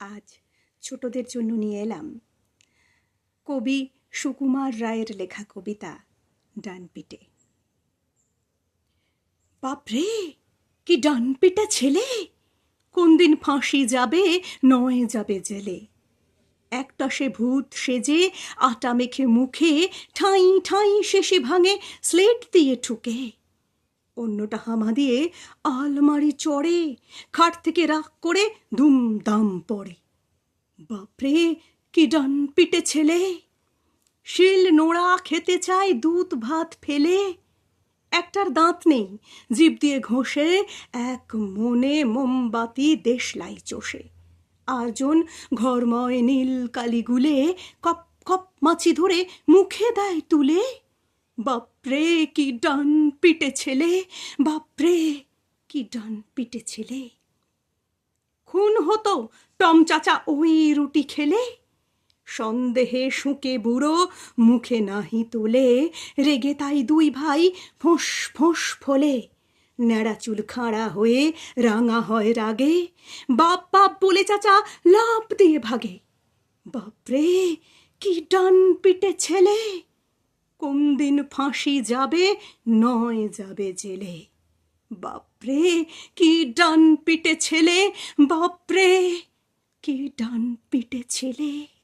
আজ ছোটদের জন্য নিয়ে এলাম। কবি সুকুমার রায়ের লেখা কবিতা ডানপিটে। বাপরে, কি ডানপিটে ছেলে! কোন দিন ফাঁসি যাবে, নয় যাবে জেলে। একটা সে ভূত সেজে, আটা মেখে মুখে, ঠাঁই ঠাঁই শেষে ভাঙে, স্লেট দিয়ে ঠুকে। অন্যটা হামা দিয়ে আলমারি চড়ে, খাট থেকে রাগ করে দুমদাম পড়ে। বাপরে, কি ডান পিটে ছেলে! শিল নোড়া খেতে চায়, দুধ ভাত ফেলে। একটার দাঁত নেই, জিভ দিয়ে ঘষে, এক মনে মোমবাতি দেশলাই চষে। আরজন ঘরময় নীল কালি গুলে কপ কপ মাছি ধরে মুখে দেয় তুলে। বাপরে, কি ডান পিটে ছেলে, বাপরে, কি ডান পিটে ছেলে। খুন হতো টম চাচা ওই রুটি খেলে, সন্দেহে শুঁকে বুড়ো মুখে নাহি তোলে, রেগে তাই দুই ভাই ফোঁস ফোঁস ফোলে। ন্যাড়া চুল খাড়া হয়ে রাঙা হয় রাগে, বাপ বাপ বলে চাচা লাভ দিয়ে ভাগে। বাপরে, কি ডান পিটে ছেলে। কোন দিন ফাঁসি যাবে, নয় যাবে জেলে। বাপরে, কি ডান পিটে ছেলে, বাপরে, কি ডান পিটে ছেলে।